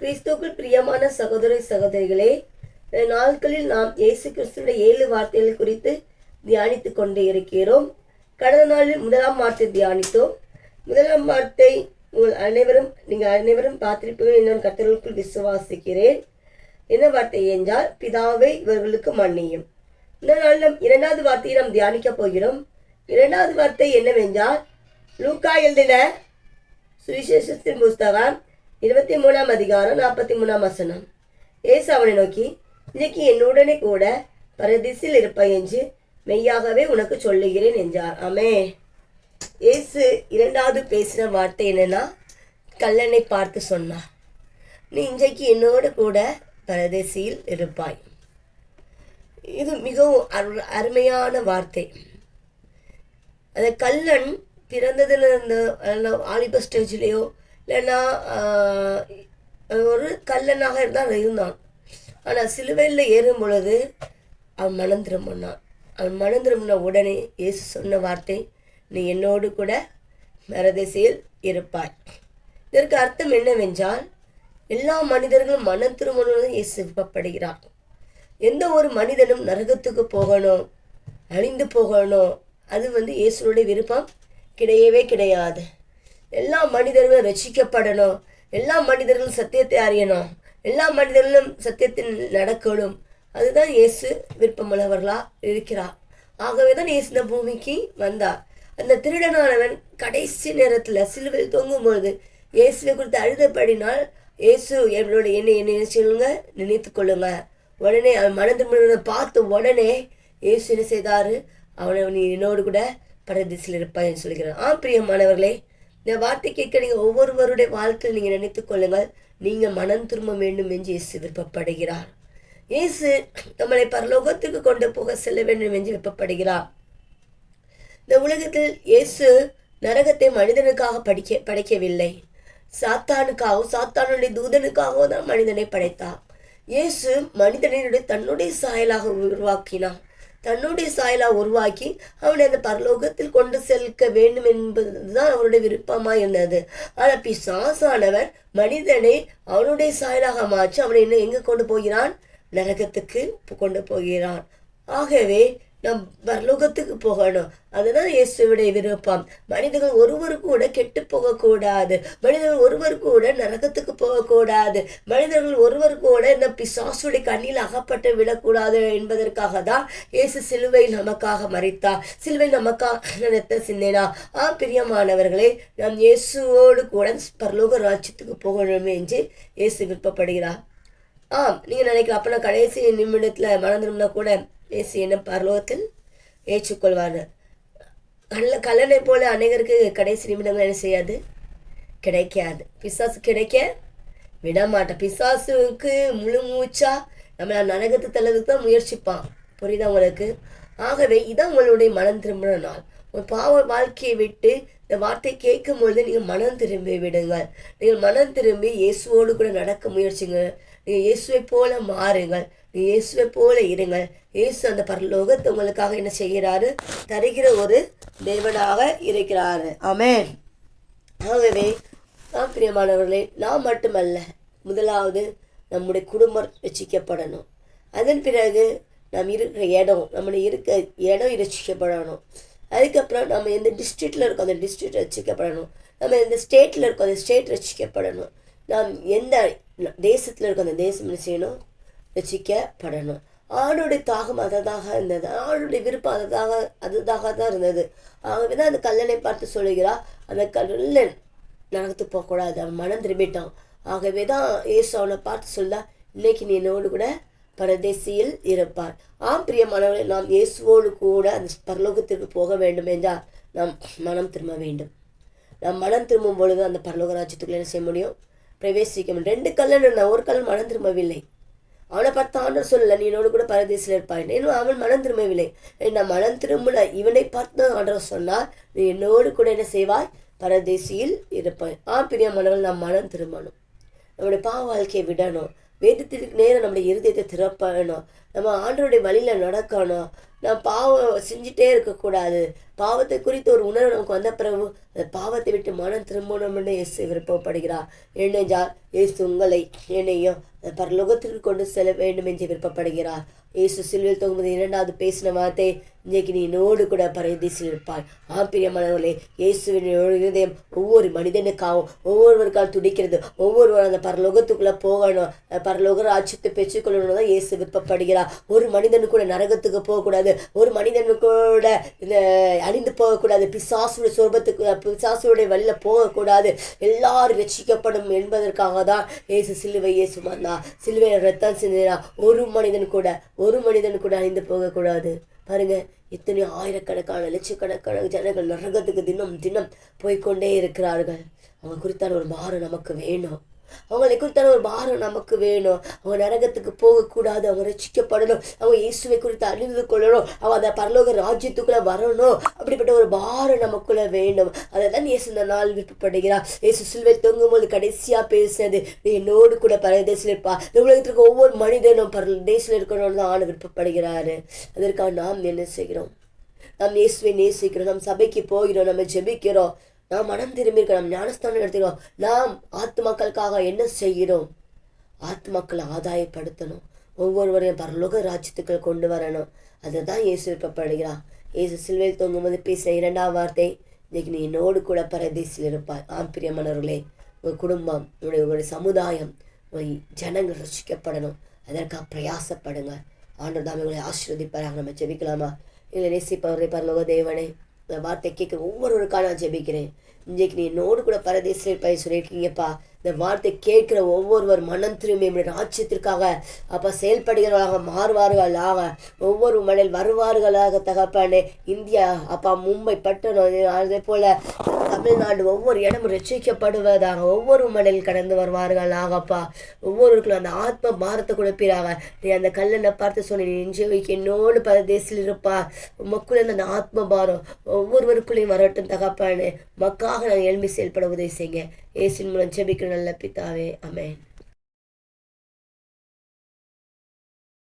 கிறிஸ்துவுக்குள் பிரியமான சகோதர சகோதரிகளே நாட்களில் நாம் இயேசு கிறிஸ்துடைய ஏழு வார்த்தைகள் குறித்து தியானித்துக் கொண்டே இருக்கிறோம். கடந்த நாளில் முதலாம் வார்த்தை தியானித்தோம். முதலாம் வார்த்தை உங்கள் அனைவரும் நீங்கள் அனைவரும் பார்த்திருப்பீர்கள். நான் கத்தர்களுக்குள் விசுவாசிக்கிறேன். என்ன வார்த்தை என்றால் பிதாவை இவர்களுக்கு மன்னியும். இந்த நாள் நம் இரண்டாவது வார்த்தையை நாம் தியானிக்க போகிறோம். இரண்டாவது வார்த்தை என்னவென்றால் லூக்கா எழுதின சுவிசேஷத்தின் புஸ்தகம் இருபத்தி மூணாம் அதிகாரம் நாற்பத்தி மூணாம் வசனம். ஏசு அவனை நோக்கி இன்னைக்கு என்னுடனே கூட பரதிசில் இருப்பாய் என்று மெய்யாகவே உனக்கு சொல்லுகிறேன் என்றார். ஆமே ஏசு இரண்டாவது பேசின வார்த்தை என்னன்னா கல்லனை பார்த்து சொன்னார். நீ இன்றைக்கு என்னோடு கூட பரதேசியில் இருப்பாய். இது மிகவும் அரு அருமையான வார்த்தை. அந்த கல்லன் பிறந்ததுலேருந்து ஆலிப ஸ்டேஜ்லேயோ இல்லைன்னா ஒரு கல்லனாக இருந்தால் இருந்தான் ஆனால் சிலுவையில் ஏறும் பொழுது அவன் மனம் திரும்பினான் அவன் மனம் திரும்பின உடனே இயேசு சொன்ன வார்த்தை நீ என்னோடு கூட மரதிசையில் இருப்பாய். இதற்கு அர்த்தம் என்னவென்றால் எல்லா மனிதர்களும் மனம் திரும்பணும் இயேசு விருப்பப்படுகிறார். எந்த ஒரு மனிதனும் நரகத்துக்கு போகணும் அழிந்து போகணும் அது வந்து இயேசுனுடைய விருப்பம் கிடையவே கிடையாது. எல்லா மனிதர்களும் ரசிக்கப்படணும் எல்லா மனிதர்களும் சத்தியத்தை அறியணும். எல்லா மனிதர்களும் சத்தியத்தில் நடக்கணும். அதுதான் இயேசு விருப்பமுள்ளவர்களா இருக்கிறார். ஆகவே தான் இயேசு இந்த பூமிக்கு வந்தார். அந்த திருடனானவன் கடைசி நேரத்தில் சிலுவையில் தொங்கும் பொழுது இயேசுவை குறித்து அழுதப்படினால் இயேசு என்னோட என்னை என்ன சொல்லுங்க நினைத்து கொள்ளுங்க. உடனே அவன் மனது திரும்பினதை பார்த்த உடனே இயேசு என்ன செய்தாரு? அவனை நீ என்னோடு கூட பரதேசில் என்று சொல்கிறான் ஆ பிரியமானவர்களே இந்த வார்த்தை கேட்க நீங்கள் ஒவ்வொருவருடைய வாழ்க்கையில் நீங்கள் நினைத்துக் கொள்ளுங்கள். நீங்கள் மனம் திரும்ப வேண்டும் என்று இயேசு விருப்பப்படுகிறார். இயேசு நம்மளை பரலோகத்துக்கு கொண்டு போக செல்ல வேண்டும் என்று விருப்பப்படுகிறார். இந்த உலகத்தில் இயேசு நரகத்தை மனிதனுக்காக படிக்க படைக்கவில்லை. சாத்தானுக்காகவும் சாத்தானுடைய தூதனுக்காகவும் தான் மனிதனை படைத்தார். இயேசு மனிதனுடைய தன்னுடைய சாயலாக உருவாக்கினார். தன்னுடைய சாயலாக உருவாக்கி அவனை அந்த பரலோகத்தில் கொண்டு செல்க வேண்டும் என்பதுதான் அவருடைய விருப்பமாக இருந்தது. ஆனால் பிசாசானவர் மனிதனை அவனுடைய சாயலாக மாற்றி அவனை என்ன எங்கே கொண்டு போகிறான்? நரகத்துக்கு கொண்டு போகிறான். ஆகவே நம் பரலோகத்துக்கு போகணும். அதுதான் இயேசுவுடைய விருப்பம். மனிதர்கள் ஒருவர் கூட கெட்டு போகக்கூடாது. மனிதர்கள் ஒருவர் கூட நரகத்துக்கு போகக்கூடாது. மனிதர்கள் ஒருவர் கூட இந்த பிசாசுடைய கண்ணில் அகப்பட்டு விடக்கூடாது என்பதற்காக தான் இயேசு சிலுவை நமக்காக மறித்தார் சிலுவை நமக்காக ரத்த சிந்தினா ஆ பிரியமானவர்களே நாம் இயேசுவோடு கூட பரலோக ராஜ்யத்துக்கு போகணும் என்று இயேசு விருப்பப்படுகிறார். ஆம் நீங்கள் நினைக்கலாம் அப்போ நான் கடைசி நிமிடத்தில் மறந்துடும்னா கூட இயேசு என்ன பரலோகத்தில் ஏற்றுக்கொள்வார். கல்ல கல்லனை போல அநேகருக்கு கடைசி நிமிடங்கள் என்ன செய்யாது? கிடைக்காது. பிசாசு கிடைக்க விடமாட்டேன். பிசாசுக்கு முழு மூச்சா நம்மளை நரகத்து தள்ளதுக்கு தான் முயற்சிப்பான். புரியுதா உங்களுக்கு? ஆகவே இதான் உங்களுடைய மனம் திரும்பின நாள். உங்கள் பாவ வாழ்க்கையை விட்டு இந்த வார்த்தை கேட்கும் பொழுது நீங்கள் மனம் திரும்பி விடுங்கள். நீங்கள் மனம் திரும்பி இயேசுவோடு கூட நடக்க முயற்சிங்க. நீங்கள் இயேசுவை போல மாறுங்கள். இயேசுவை போல இருங்கள். இயேசு அந்த பரலோகத்தை உங்களுக்காக என்ன செய்கிறாரு? தருகிற ஒரு தேவனாக இருக்கிறாரு. ஆமேன். ஆகவே நாம் பிரியமானவர்களே நாம் மட்டுமல்ல முதலாவது நம்முடைய குடும்பம் ரசிக்கப்படணும் அதன் பிறகு நாம் இருக்கிற இடம் நம்மளுடைய இருக்க இடம் ரசிக்கப்படணும் அதுக்கப்புறம் நம்ம எந்த டிஸ்ட்ரிக்டில் இருக்கோம் அந்த டிஸ்ட்ரிக்ட் ரசிக்கப்படணும் நம்ம எந்த ஸ்டேட்டில் இருக்கோம் அந்த ஸ்டேட் ரசிக்கப்படணும் நாம் எந்த தேசத்தில் இருக்க அந்த தேசம் என்ன செய்யணும் ரசிக்கப்படணும் ஆணுடைய தாகம் அததாக இருந்தது. ஆணுடைய விருப்பம் அததாக அதுதாக தான் இருந்தது. ஆகவே தான் அந்த கல்லனை பார்த்து சொல்லுகிறா அந்த கல்லன் நரகத்து போகக்கூடாது அவன் மனம் திரும்பிட்டான். ஆகவே தான் ஏசு அவனை பார்த்து சொல்லா இன்னைக்கு நீ என்னோடு கூட பரதேசியில் இருப்பார் ஆம் பிரியமானவர்களே நாம் இயேசுவோடு கூட அந்த பரலோகத்திற்கு போக வேண்டும் என்றால் நாம் மனம் திரும்ப வேண்டும். நாம் மனம் திரும்பும் பொழுது அந்த பரலோக ராஜ்யத்துக்குள்ள என்ன செய்ய முடியும்? பிரவேசிக்கும். ரெண்டு ரெண்டு கல்லன் ஒரு கல்லன் மனம் திரும்பவில்லை. அவனை பார்த்து ஆண்டவர் சொல்லல நீ என்னோடு கூட பரதேசில் இருப்பாய். இன்னும் அவன் மனம் திரும்பவில்லை. நான் மனம் திரும்பின இவனை பார்த்து ஆண்டவர் சொன்னார் நீ என்னோடு கூட என்ன செய்வாய்? பரதேசியில் இருப்பாய். ஆ பிரியமானவள் நாம் மனம் திரும்பணும். நம்முடைய பாவ வாழ்க்கையை விடணும். வேதத்திற்கு நேரம் நம்முடைய இருதயத்தை திறப்பணும். நம்ம ஆண்டோடைய வழியில நடக்கணும். நான் பாவம் செஞ்சுட்டே இருக்கக்கூடாது. பாவத்தை குறித்த ஒரு உணர்வு நமக்கு வந்த பிறகு அந்த பாவத்தை விட்டு மனம் திரும்பணும்னு இயேசு விருப்பப்படுகிறார். ஏனென்றால் இயேசு உங்களை என்னையும் பரலோகத்திற்கு கொண்டு செல்ல வேண்டும் என்று விருப்பப்படுகிறார். இயேசு சிலுவில் தொங்கும்போது இரண்டாவது பேசின வார்த்தை இன்னைக்கு நீ என்னோடு கூட பரதேசில் இருப்பாய் ஆப்பிரியமானவர்களே இயேசுவின் இருதயம் ஒவ்வொரு மனிதனுக்காகவும் ஒவ்வொருவருக்காக துடிக்கிறது. ஒவ்வொருவரும் அந்த பரலோகத்துக்குள்ளே போகணும் பரலோக ராஜ்யத்தை பெற்றுக்கொள்ளணும் தான் இயேசு விருப்பப்படுகிறார். ஒரு மனிதனு கூட நரகத்துக்கு போகக்கூடாது. ஒரு மனிதனு கூட இந்த அழிந்து போகக்கூடாது. பிசாசுடைய சொர்பத்துக்கு பிசாசுடைய வழியில் போகக்கூடாது. எல்லாரும் ரட்சிக்கப்படும் என்பதற்காக தான் இயேசு ஏசு சுமந்தா சிலுவை ரத்தம் சிந்தினா ஒரு மனிதன் கூட ஒரு மனிதன் கூட அழிந்து போகக்கூடாது. பாருங்க எத்தனை ஆயிரக்கணக்கான லட்சக்கணக்கான ஜனங்கள் நரகத்துக்கு தினம் தினம் போய்க்கொண்டே இருக்கிறார்கள். அவங்க குறித்தான ஒரு மாறு நமக்கு வேணும். அவங்களை குறித்தான ஒரு பாரம் நமக்கு வேணும். அவங்க நரகத்துக்கு போகக்கூடாது அவங்க ரசிக்கப்படணும் அவங்க இயேசுவை குறித்து அறிந்து கொள்ளணும் அவன் அந்த பரலோக ராஜ்யத்துக்குள்ள வரணும். அப்படிப்பட்ட ஒரு பாரம் நமக்குள்ள வேணும். அதை தான் இயேசு இந்த நாள் விருப்பப்படுகிறார். இயேசு சிலுவை தொங்கும்போது கடைசியா பேசினது நீ என்னோடு கூட பரதேசில் இருப்பா. இந்த உலகத்திற்கு ஒவ்வொரு மனிதனும் பரதேசில் இருக்கணும்னு தான் ஆண்டு விருப்பப்படுகிறாரு. அதற்காக நாம் என்ன செய்கிறோம்? நாம் இயேசுவை நேசிக்கிறோம் நம் சபைக்கு போகிறோம் நம்ம ஜெபிக்கிறோம். நாம் மனம் திரும்பியிருக்கிறோம் ஞானஸ்தானம் எடுத்துக்கிறோம். நாம் ஆத்மாக்களுக்காக என்ன செய்கிறோம்? ஆத்மாக்களை ஆதாயப்படுத்தணும். ஒவ்வொருவரையும் பரலோக ராஜ்யத்துக்கள் கொண்டு வரணும். அதை தான் இயேசு விருப்பப்படுகிறார். இயேசு சிலுவையில் தொங்கும்போது பேசின இரண்டாம் வார்த்தை இன்னைக்கு நீ என்னோடு கூட பரதேசில் இருப்பாய். ஆம் பிரியமானவர்களே உங்கள் குடும்பம் உங்களுடைய உங்களுடைய சமுதாயம் உங்கள் ஜனங்கள் ரசிக்கப்படணும். அதற்காக பிரயாசப்படுங்க ஆண்டவர் தான் உங்களை ஆசீர்வதிப்பாராக. நம்ம ஜெபிக்கலாமா? இல்லை நேசிப்பவரை பரலோக தேவனே. இந்த வார்த்தை கேட்குற ஒவ்வொருவருக்காக நான் ஜெபிக்கிறேன். இன்றைக்கு நீ என்னோடு கூட பரதேசில் இருப்பாய் சொல்லியிருக்கீங்கப்பா. இந்த வார்த்தை கேட்குற ஒவ்வொருவர் மனம் திரும்பி என்னுடைய ராஜ்யத்திற்காக அப்போ செயல்படுகிறவர்களாக மாறுவார்களாக. ஒவ்வொரு மணில் வருவார்களாக தகப்பானே. இந்தியா அப்பா மும்பை பட்டணம் அதே போல் தமிழ்நாடு ஒவ்வொரு இடமும் ரட்சிக்கப்படுவதாக ஒவ்வொரு மலையில் கடந்து வருவார்களாகப்பா ஒவ்வொருவருக்கும் அந்த ஆத்ம பாரத்தை கொடுப்பீராக. நீ அந்த கல்லனை பார்த்து சொன்ன நீ நெஞ்சவைக்கு என்னோடு பரதேசில் இருப்பா. உமக்குள்ள அந்த ஆத்ம பாரம் ஒவ்வொருவருக்குள்ளேயும் வரட்டும் தகப்பானே. மக்கா நான் எழும்பி செயல்பட உதவி செய்யுங்க ஏசின் மூலம் ஜெபிக்கிற நல்ல பித்தாவே அமேன்